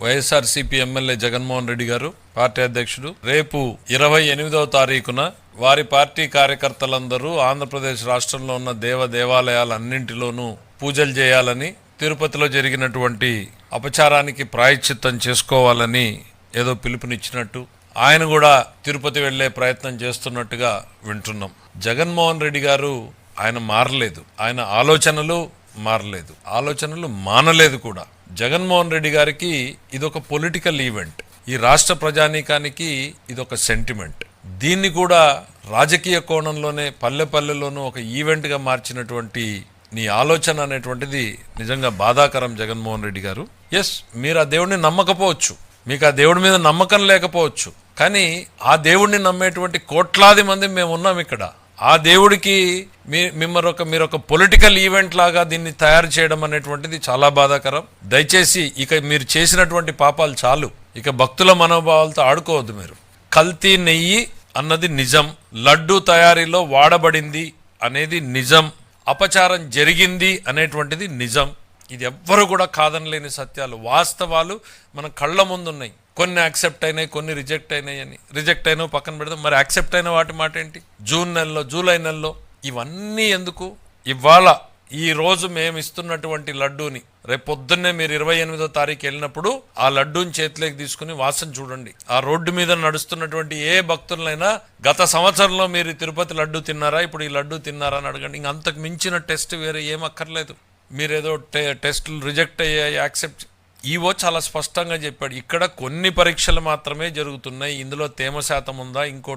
YSRCP MLA Jaganmohan Reddy గారు party అధ్యక్షుడు రేపు ఇరవై ఎనిమిదవ తారీఖున వారి పార్టీ కార్యకర్తలందరూ ఆంధ్రప్రదేశ్ రాష్ట్రంలో ఉన్న దేవ దేవాలయాలన్నింటిలోనూ పూజలు చేయాలని తిరుపతిలో జరిగినటువంటి అపచారానికి ప్రాయశ్చిత్తం చేసుకోవాలని ఏదో పిలుపునిచ్చినట్టు ఆయన కూడా తిరుపతి వెళ్ళే ప్రయత్నం చేస్తున్నట్టుగా వింటున్నాం. జగన్మోహన్ రెడ్డి గారు ఆయన మారలేదు. ఆయన ఆలోచనలు మారలేదు. ఆలోచనలు మానలేదు కూడా. జగన్మోహన్ రెడ్డి గారికి ఇదొక పొలిటికల్ ఈవెంట్ ఈ రాష్ట్ర ప్రజానీకానికి ఇదొక సెంటిమెంట్ దీన్ని కూడా రాజకీయ కోణంలోనే పల్లె పల్లెలోనూ ఒక ఈవెంట్గా మార్చినటువంటి నీ ఆలోచన అనేటువంటిది నిజంగా బాధాకరం జగన్మోహన్ రెడ్డి గారు. ఎస్ మీరు ఆ దేవుడిని నమ్మకపోవచ్చు. మీకు ఆ దేవుడి మీద నమ్మకం లేకపోవచ్చు. కానీ ఆ దేవుడిని నమ్మేటువంటి కోట్లాది మంది మేము ఉన్నాం ఇక్కడ. ఆ దేవుడికి మీ మిమ్మల్ని ఒక మీరు ఒక పొలిటికల్ ఈవెంట్ లాగా దీన్ని తయారు చేయడం అనేటువంటిది చాలా బాధాకరం. దయచేసి ఇక మీరు చేసినటువంటి పాపాలు చాలు. ఇక భక్తుల మనోభావాలతో ఆడుకోవద్దు మీరు. కల్తీ నెయ్యి అన్నది నిజం. లడ్డు తయారీలో వాడబడింది అనేది నిజం. అపచారం జరిగింది అనేటువంటిది నిజం. ఇది ఎవ్వరు కూడా కాదనలేని సత్యాలు. వాస్తవాలు మన కళ్ళ ముందు ఉన్నాయి కొన్ని యాక్సెప్ట్ అయినాయి కొన్ని రిజెక్ట్ అయినాయి అని. రిజెక్ట్ అయినా పక్కన పెడదాం. మరి యాక్సెప్ట్ అయిన వాటి మాట ఏంటి? జూన్ నెలలో జూలై నెలలో ఇవన్నీ ఎందుకు? ఇవాళ ఈ రోజు మేము ఇస్తున్నటువంటి లడ్డూని రేపు పొద్దున్నే మీరు ఇరవై ఎనిమిదో తారీఖు వెళ్ళినప్పుడు ఆ లడ్డూని చేతిలోకి తీసుకుని వాసన చూడండి. ఆ రోడ్డు మీద నడుస్తున్నటువంటి ఏ భక్తులైనా గత సంవత్సరంలో మీరు తిరుపతి లడ్డు తిన్నారా? ఇప్పుడు ఈ లడ్డు తిన్నారా అని అడగండి. ఇంక అంతకు మించిన టెస్ట్ వేరే ఏం అక్కర్లేదు. మీరేదో టె టెస్టులు రిజెక్ట్ అయ్యాయి యాక్సెప్ట్ ఈవో చాలా స్పష్టంగా చెప్పాడు. ఇక్కడ కొన్ని పరీక్షలు మాత్రమే జరుగుతున్నాయి. ఇందులో తేమ శాతం ఉందా? ఇంకో